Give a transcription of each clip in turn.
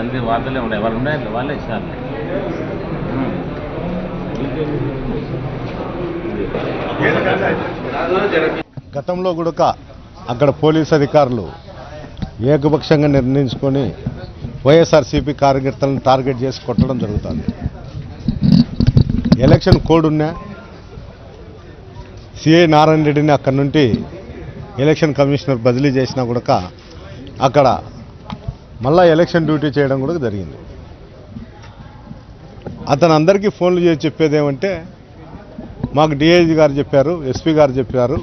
అన్ని వార్తలే ఉన్నాయి ఎవరు ఉన్నాయి వాళ్ళే ఇస్తారు. గతంలో కూడా అక్కడ పోలీస్ అధికారులు ఏకపక్షంగా నిర్ణయించుకొని వైఎస్ఆర్సీపీ కార్యకర్తలను టార్గెట్ చేసి కొట్టడం జరుగుతుంది. ఎలక్షన్ కోడ్ ఉన్నా సిఐ నారాయణ రెడ్డిని అక్కడి నుండి ఎలక్షన్ కమిషనర్ బదిలీ చేసినా కూడా అక్కడ మళ్ళీ ఎలక్షన్ డ్యూటీ చేయడం కూడా జరిగింది. అతను అందరికీ ఫోన్లు చేసి చెప్పేది ఏమంటే మాకు డిఐజీ గారు చెప్పారు ఎస్పీ గారు చెప్పారు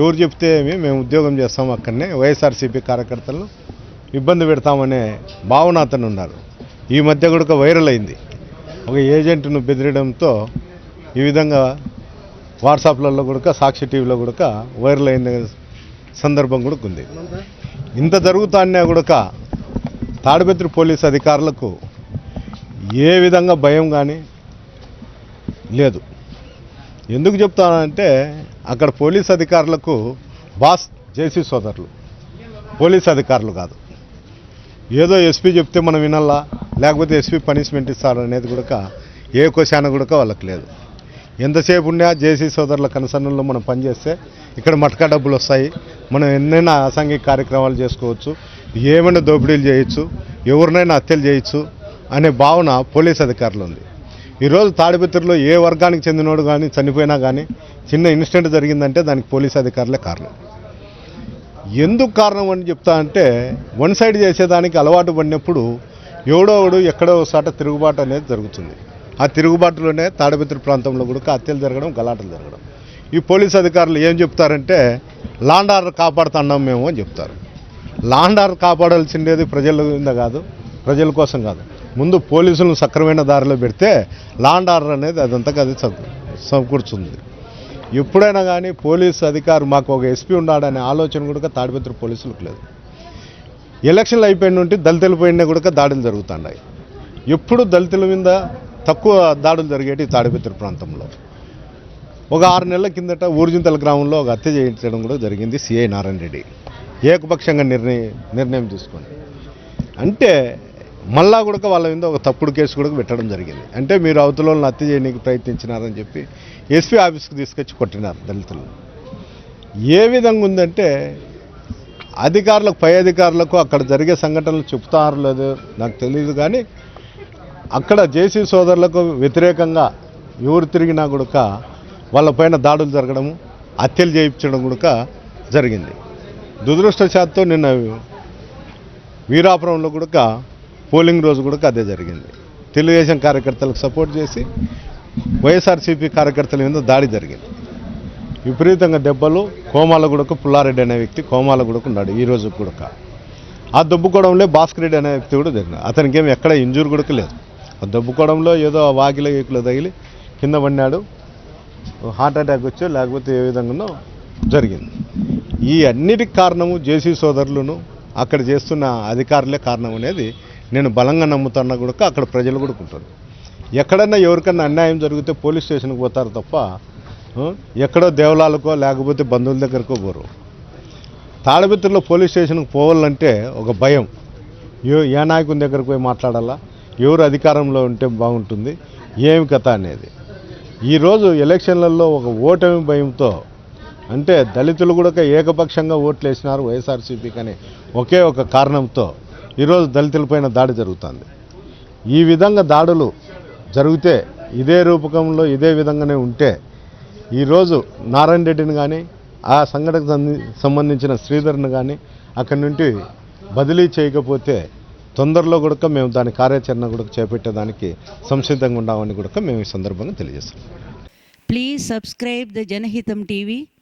ఎవరు చెప్తే ఏమి మేము ఉద్యోగం చేస్తాం అక్కడనే వైఎస్ఆర్సీపీ కార్యకర్తలు ఇబ్బంది పెడతామనే భావన అతను ఉన్నారు. ఈ మధ్య కూడా వైరల్ అయింది. ఒక ఏజెంట్ను బెదిరడంతో ఈ విధంగా వాట్సాప్లలో కూడా సాక్షి టీవీలో కూడా వైరల్ అయిన సందర్భం కూడా ఉంది. ఇంత జరుగుతానే కూడా తాడిపత్రి పోలీస్ అధికారులకు ఏ విధంగా భయం కానీ లేదు. ఎందుకు చెప్తానంటే అక్కడ పోలీస్ అధికారులకు బాస్ జేసీ సోదరులు. పోలీస్ అధికారులు కాదు. ఏదో ఎస్పీ చెప్తే మనం వినాలా లేకపోతే ఎస్పీ పనిష్మెంట్ ఇస్తారు అనేది కూడా ఏ కోశాన కూడా వాళ్ళకి లేదు. ఎంతసేపు ఉన్నా జేసీ సోదరుల కన్సర్న్లో మనం పనిచేస్తే ఇక్కడ మటకా డబ్బులు వస్తాయి మనం ఎన్నైనా అసాంఘిక కార్యక్రమాలు చేసుకోవచ్చు. ఏమైనా దోపిడీలు చేయొచ్చు ఎవరినైనా హత్యలు చేయొచ్చు అనే భావన పోలీస్ అధికారులు ఉంది. ఈరోజు తాడిపత్రిలో ఏ వర్గానికి చెందినోడు కానీ చనిపోయినా కానీ చిన్న ఇన్సిడెంట్ జరిగిందంటే దానికి పోలీస్ అధికారులే కారణం. ఎందుకు కారణం అని చెప్తా అంటే వన్ సైడ్ చేసేదానికి అలవాటు పడినప్పుడు ఎవడో ఎక్కడో ఒకసాట తిరుగుబాటు అనేది జరుగుతుంది. ఆ తిరుగుబాటులోనే తాడిపత్రి ప్రాంతంలో కూడా హత్యలు జరగడం గలాటలు జరగడం. ఈ పోలీస్ అధికారులు ఏం చెప్తారంటే లాండ్ ఆర్డర్ కాపాడుతున్నాం మేము అని చెప్తారు. లాండ్ ఆర్డర్ కాపాడాల్సిండేది ప్రజల కింద కాదు ప్రజల కోసం కాదు. ముందు పోలీసులను సక్రమైన దారిలో పెడితే లాండ్ ఆర్డర్ అనేది అదంతా అది సమకూర్చుంది. ఎప్పుడైనా కానీ పోలీస్ అధికారు మాకు ఒక ఎస్పీ ఉన్నాడనే ఆలోచన కూడా తాడిపత్రి పోలీసులకు లేదు. ఎలక్షన్లు అయిపోయిన నుండి దళితులు పోయినా కూడా దాడులు జరుగుతున్నాయి. ఎప్పుడు దళితుల మీద తక్కువ దాడులు జరిగేటి తాడిపత్రి ప్రాంతంలో. ఒక ఆరు నెలల కిందట ఊర్జింతల గ్రామంలో ఒక హత్య చేయించడం కూడా జరిగింది సిఐ నారాయణ రెడ్డి. ఏకపక్షంగా నిర్ణయం నిర్ణయం తీసుకోండి. అంటే మళ్ళా కూడా వాళ్ళ మీద ఒక తప్పుడు కేసు కూడా పెట్టడం జరిగింది. అంటే మీరు అవతల హత్య చేయడానికి ప్రయత్నించినారని చెప్పి ఎస్పీ ఆఫీస్కి తీసుకొచ్చి కొట్టినారు దళితులు. ఏ విధంగా ఉందంటే అధికారులకు పై అధికారులకు అక్కడ జరిగే సంఘటనలు చెప్తారో లేదు నాకు తెలియదు కానీ అక్కడ జేసీ సోదరులకు వ్యతిరేకంగా ఎవరు తిరిగినా కూడా వాళ్ళపైన దాడులు జరగడము హత్యలు చేయించడం కూడా జరిగింది. దురదృష్టశాత్తు నిన్న వీరాపురంలో కూడా పోలింగ్ రోజు కూడా అదే జరిగింది. తెలుగుదేశం కార్యకర్తలకు సపోర్ట్ చేసి వైఎస్ఆర్సీపీ కార్యకర్తల మీద దాడి జరిగింది. విపరీతంగా దెబ్బలు కోమాల గుడకు పుల్లారెడ్డి అనే వ్యక్తి కోమాలగూడకు ఉన్నాడు ఈ రోజు కూడా ఆ దెబ్బకోవడంలో భాస్కర్ రెడ్డి అనే వ్యక్తి కూడా జరిగింది అతనికి ఏమి ఎక్కడ ఇంజూర్ కూడా లేదు. ఆ దెబ్బకోవడంలో ఏదో ఆ వాకిలో గీకిలో తగిలి కింద పడినాడు. హార్ట్ అటాక్ వచ్చో లేకపోతే ఏ విధంగానో జరిగింది. ఈ అన్నిటికి కారణము జేసీ సోదరులను అక్కడ చేస్తున్న అధికారులే కారణం అనేది నేను బలంగా నమ్ముతున్నా కూడా అక్కడ ప్రజలు కూడా ఉంటారు ఎక్కడన్నా ఎవరికన్నా అన్యాయం జరిగితే పోలీస్ స్టేషన్కి పోతారు తప్ప ఎక్కడో దేవలాలకో లేకపోతే బంధువుల దగ్గరకో పోరు. తాళబెత్తుల్లో పోలీస్ స్టేషన్కి పోవాలంటే ఒక భయం. ఏ నాయకుని దగ్గరకు పోయి మాట్లాడాలా? ఎవరు అధికారంలో ఉంటే బాగుంటుంది? ఏమి కథ అనేది? ఈరోజు ఎలక్షన్లలో ఒక ఓటమి భయంతో అంటే దళితులు కూడా ఏకపక్షంగా ఓట్లు వేసినారు వైఎస్ఆర్సీపీకి అనే ఒకే ఒక కారణంతో ఈరోజు దళితులపైన దాడి జరుగుతుంది. ఈ విధంగా దాడులు జరిగితే ఇదే రూపకంలో ఇదే విధంగానే ఉంటే ఈరోజు నారాయణ రెడ్డిని కానీ ఆ సంఘటనకు సంబంధించిన శ్రీధర్ని కానీ అక్కడి నుండి బదిలీ చేయకపోతే తొందరలో కూడా మేము దాని కార్యాచరణ కూడా చేపట్టేదానికి సంసిద్ధంగా ఉన్నామని కూడా మేము ఈ సందర్భంగా తెలియజేస్తాం please subscribe the Janahitam TV